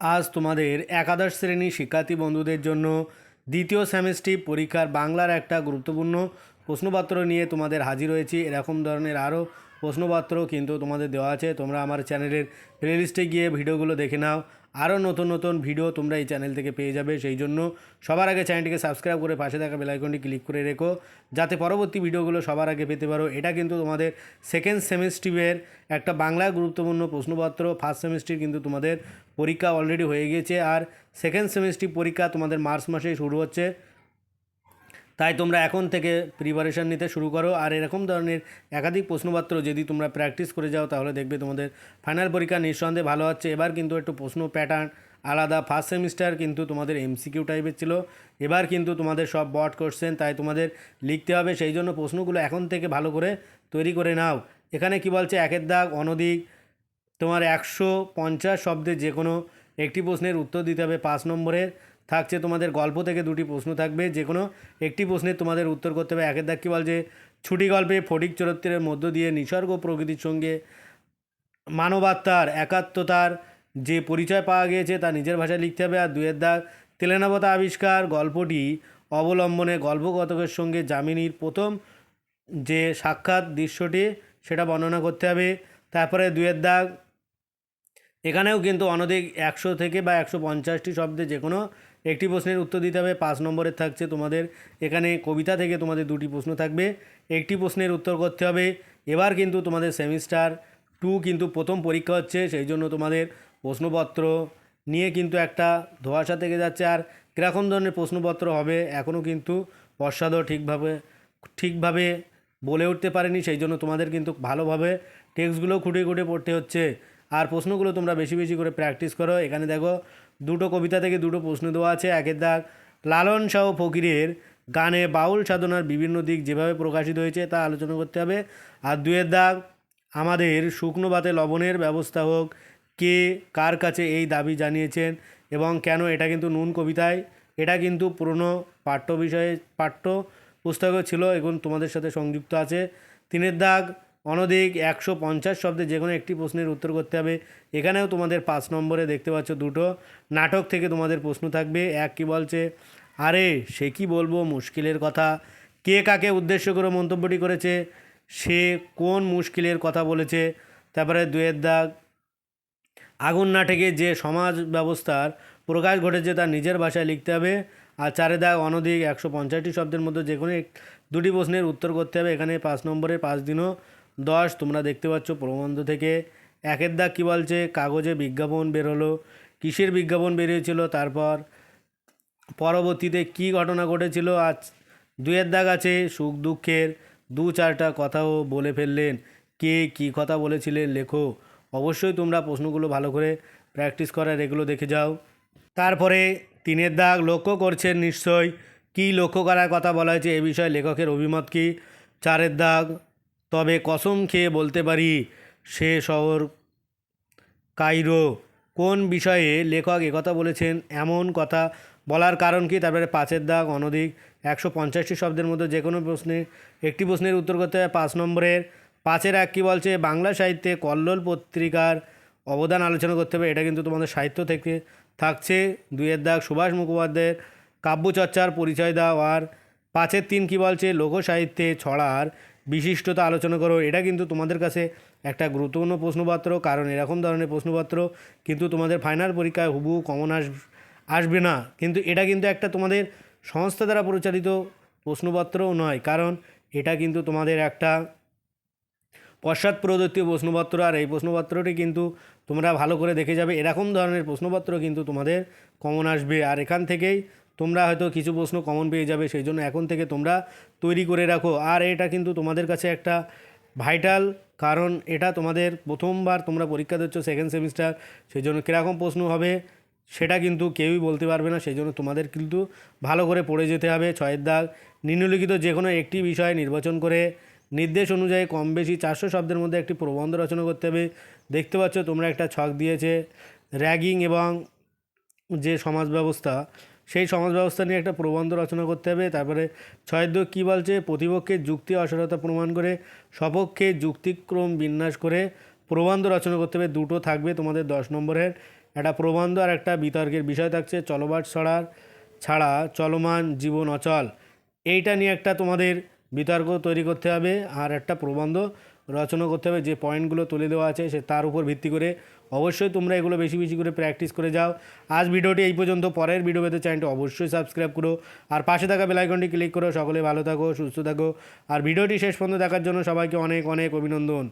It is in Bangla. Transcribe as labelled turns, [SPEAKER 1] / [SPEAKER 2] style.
[SPEAKER 1] আজ তোমাদের একাদশ শ্রেণি শিক্ষার্থী বন্ধুদের জন্য দ্বিতীয় সেমিস্ট্রি পরীক্ষার বাংলার একটা গুরুত্বপূর্ণ প্রশ্নপত্র নিয়ে তোমাদের হাজির হয়েছি। এরকম ধরনের আরও প্রশ্নপত্র কিন্তু তোমাদের দেওয়া আছে। তোমরা আমার চ্যানেলের প্লেলিস্টে গিয়ে ভিডিওগুলো দেখে নাও। আরও নতুন নতুন ভিডিও তোমরা এই চ্যানেল থেকে পেয়ে যাবে। সেই জন্য সবার আগে চ্যানেলটিকে সাবস্ক্রাইব করে পাশে থাকা বেলাইকনটি ক্লিক করে রেখো। যাতে পরবর্তী ভিডিওগুলো সবার আগে পেতে পারো। এটা কিন্তু তোমাদের সেকেন্ড সেমিস্ট্রির একটা বাংলা গুরুত্বপূর্ণ প্রশ্নপত্র। ফার্স্ট সেমিস্ট্রি কিন্তু তোমাদের পরীক্ষা অলরেডি হয়ে গিয়েছে। আর সেকেন্ড সেমিস্ট্রি পরীক্ষা তোমাদের মার্চ মাসেই শুরু হচ্ছে। তাই তোমরা এখন থেকে প্রিপারেশান নিতে শুরু করো। আর এরকম ধরনের একাধিক প্রশ্নপত্র যদি তোমরা প্র্যাকটিস করে যাও, তাহলে দেখবে তোমাদের ফাইনাল পরীক্ষা নিঃসন্দেহে ভালো হচ্ছে। এবার কিন্তু একটু প্রশ্ন প্যাটার্ন আলাদা। ফার্স্ট সেমিস্টার কিন্তু তোমাদের এমসিকিউ টাইপের ছিল। এবার কিন্তু তোমাদের সব বট কোশ্চেন তাই তোমাদের লিখতে হবে। সেই জন্য প্রশ্নগুলো এখন থেকে ভালো করে তৈরি করে নাও। এখানে কি বলছে? একের দাগ অনদিক তোমার একশো পঞ্চাশ শব্দের যে কোনো একটি প্রশ্নের উত্তর দিতে হবে পাঁচ নম্বরের। থাকছে তোমাদের গল্প থেকে দুটি প্রশ্ন থাকবে যে কোনো একটি প্রশ্নের তোমাদের উত্তর করতে হবে। একের দাগ কী যে, ছুটি গল্পে ফটিক চরিত্রের মধ্য দিয়ে নিসর্গ প্রকৃতির সঙ্গে মানবাত্মার একাত্মতার যে পরিচয় পাওয়া গিয়েছে, তা নিজের ভাষায় লিখতে হবে। আর দুয়ের দাগ, তেলেনাবতা আবিষ্কার গল্পটি অবলম্বনে গল্পকথকের সঙ্গে যামিনীর প্রথম যে সাক্ষাৎ দৃশ্যটি, সেটা বর্ণনা করতে হবে। তারপরে দুয়ের দাগ এখানেও কিন্তু অনধিক একশো থেকে বা একশো পঞ্চাশটি শব্দে যে কোনো একটি প্রশ্নের উত্তর দিতে হবে। পাঁচ নম্বরের থাকছে তোমাদের, এখানে কবিতা থেকে তোমাদের দুটি প্রশ্ন থাকবে। একটি প্রশ্নের উত্তর করতে হবে। এবার কিন্তু তোমাদের সেমিস্টার টু কিন্তু প্রথম পরীক্ষা হচ্ছে, সেই জন্য তোমাদের প্রশ্নপত্র নিয়ে কিন্তু একটা ধোয়াশা থেকে যাচ্ছে। আর কীরকম ধরনের প্রশ্নপত্র হবে এখনও কিন্তু পশ্চাদও ঠিকভাবে ঠিকভাবে বলে উঠতে পারেনি, সেই জন্য তোমাদের কিন্তু ভালোভাবে টেক্সটগুলো খুঁটে খুঁটে পড়তে হচ্ছে। আর প্রশ্নগুলো তোমরা বেশি বেশি করে প্র্যাকটিস করো। এখানে দেখো, দুটো কবিতা থেকে দুটো প্রশ্ন দেওয়া আছে। একের দাগ, লালন শাহ ফকিরের গানে বাউল সাধনার বিভিন্ন দিক যেভাবে প্রকাশিত হয়েছে তা আলোচনা করতে হবে। আর দুয়ের দাগ, আমাদের শুকনো ভাতে লবণের ব্যবস্থা হোক, কে কার কাছে এই দাবি জানিয়েছেন এবং কেন এটা কিন্তু নুন কবিতায়। এটা কিন্তু পুরনো পাঠ্য বিষয়ে, পাঠ্য পুস্তকও ছিল এখন তোমাদের সাথে সংযুক্ত আছে। তিনের দাগ অনধিক একশো পঞ্চাশ শব্দে যে কোনো একটি প্রশ্নের উত্তর করতে হবে। এখানেও তোমাদের পাঁচ নম্বরে দেখতে পাচ্ছ দুটো। নাটক থেকে তোমাদের প্রশ্ন থাকবে। এক কি বলছে, আরে, সে কি বলব? মুশকিলের কথা। কে কাকে উদ্দেশ্য করে মন্তব্যটি করেছে? সে কোন মুশকিলের কথা বলেছে? তারপরে দুয়ের দাগ। আগুন নাটকে যে সমাজ ব্যবস্থার প্রকাশ ঘটেছে তার নিজের ভাষায় লিখতে হবে। আর চারে দাগ, অনধিক একশো পঞ্চাশটি শব্দের মধ্যে যে কোনো দুটি প্রশ্নের উত্তর করতে হবে। এখানে পাঁচ নম্বরে পাঁচ দিনও দশ, তোমরা দেখতে পাচ্ছ প্রবন্ধ থেকে। একের দাগ কী বলছে? কাগজে বিজ্ঞাপন বেরোলো। কিসের বিজ্ঞাপন বেরিয়েছিল? তারপর পরবর্তীতে কি ঘটনা ঘটেছিল? আজ দুয়ের দাগ আছে, সুখ দুঃখের দু চারটা কথাও বলে ফেললেন। কে কি কথা বলেছিলেন লেখো। অবশ্যই তোমরা প্রশ্নগুলো ভালো করে প্র্যাকটিস করার এগুলো দেখে যাও। তারপরে তিনের দাগ, লক্ষ্য করছেন নিশ্চয়? কি লক্ষ্য করার কথা বলা হয়েছে? এ বিষয়ে লেখকের অভিমত কি? চারের দাগ তবে কসম খেয়ে বলতে পারি, সে শহর কাইরো। কোন বিষয়ে লেখক একথা বলেছেন এমন কথা বলার কারণ কি? তারপরে পাঁচের দাগ, অনধিক, একশো পঞ্চাশটি শব্দের মধ্যে যে কোনো প্রশ্নে একটি প্রশ্নের উত্তর করতে হবে পাঁচ নম্বরের। পাঁচের এক কী বলছে? বাংলা সাহিত্যে কল্লোল পত্রিকার অবদান আলোচনা করতে হবে, এটা কিন্তু তোমাদের সাহিত্য থেকে থাকছে। দুইয়ের দাগ, সুভাষ মুখোপাধ্যায়ের কাব্যচর্চার পরিচয় দাও। আর পাঁচের তিন কী বলছে? লোকসাহিত্যে ছড়ার বিশিষ্টতা আলোচনা করো। এটা কিন্তু তোমাদের কাছে একটা গুরুত্বপূর্ণ প্রশ্নপত্র, কারণ এরকম ধরনের প্রশ্নপত্র কিন্তু তোমাদের ফাইনাল পরীক্ষায় হুবু কমন আস, আসবে না। কিন্তু এটা কিন্তু একটা তোমাদের সংস্থা দ্বারা পরিচালিত প্রশ্নপত্রও নয়, কারণ এটা কিন্তু তোমাদের একটা পশ্চাৎ প্রদত্ত প্রশ্নপত্র, আর এই প্রশ্নপত্রটি কিন্তু তোমরা ভালো করে দেখে যাবে। এরকম ধরনের প্রশ্নপত্র কিন্তু তোমাদের কমন আসবে। আর এখান থেকেই তোমরা হয়তো কিছু প্রশ্ন কমন পেয়ে যাবে, সেই জন্য এখন থেকে তোমরা তৈরি করে রাখো। আর এটা কিন্তু তোমাদের কাছে একটা ভাইটাল কারণ এটা তোমাদের প্রথমবার তোমরা পরীক্ষা দিচ্ছ সেকেন্ড সেমিস্টার সেই জন্য কীরকম প্রশ্ন হবে সেটা কিন্তু কেউই বলতে পারবে না, সেই জন্য তোমাদের কিন্তু ভালো করে পড়ে যেতে হবে। ছয়ের দাগ, নিম্নলিখিত যে কোনো একটি বিষয় নির্বাচন করে নির্দেশ অনুযায়ী কম বেশি চারশো শব্দের মধ্যে একটি প্রবন্ধ রচনা করতে হবে। দেখতে পাচ্ছ তোমরা একটা ছক দিয়েছে র্যাগিং এবং যে সমাজ ব্যবস্থা সেই সমাজ ব্যবস্থা নিয়ে একটা প্রবন্ধ রচনা করতে হবে। তারপরে ছয়ের দুই কী বলছে? প্রতিপক্ষের যুক্তি অসরতা প্রমাণ করে, সপক্ষে যুক্তিক্রম বিন্যাস করে প্রবন্ধ রচনা করতে হবে। দুটো থাকবে তোমাদের দশ নম্বরের। একটা প্রবন্ধ আর একটা বিতর্কের বিষয় থাকছে। চলবাট ছড়ার ছাড়া চলমান জীবন অচল। এইটা নিয়ে একটা তোমাদের বিতর্ক তৈরি করতে হবে। আর একটা প্রবন্ধ রচনা করতে হবে, যে পয়েন্টগুলো তুলে দেওয়া আছে সে তার উপর ভিত্তি করে। অবশ্যই তোমরা এগুলো বেশি বেশি করে প্র্যাকটিস করে যাও। আজ ভিডিওটি এই পর্যন্ত, পরের ভিডিও পেতে চ্যানেলটি অবশ্যই সাবস্ক্রাইব করো। আর পাশে থাকা বেলাইকনটি ক্লিক করো, সকলে ভালো থাকো, সুস্থ থাকো। আর ভিডিওটি শেষ পর্যন্ত দেখার জন্য সবাইকে অনেক অনেক অভিনন্দন।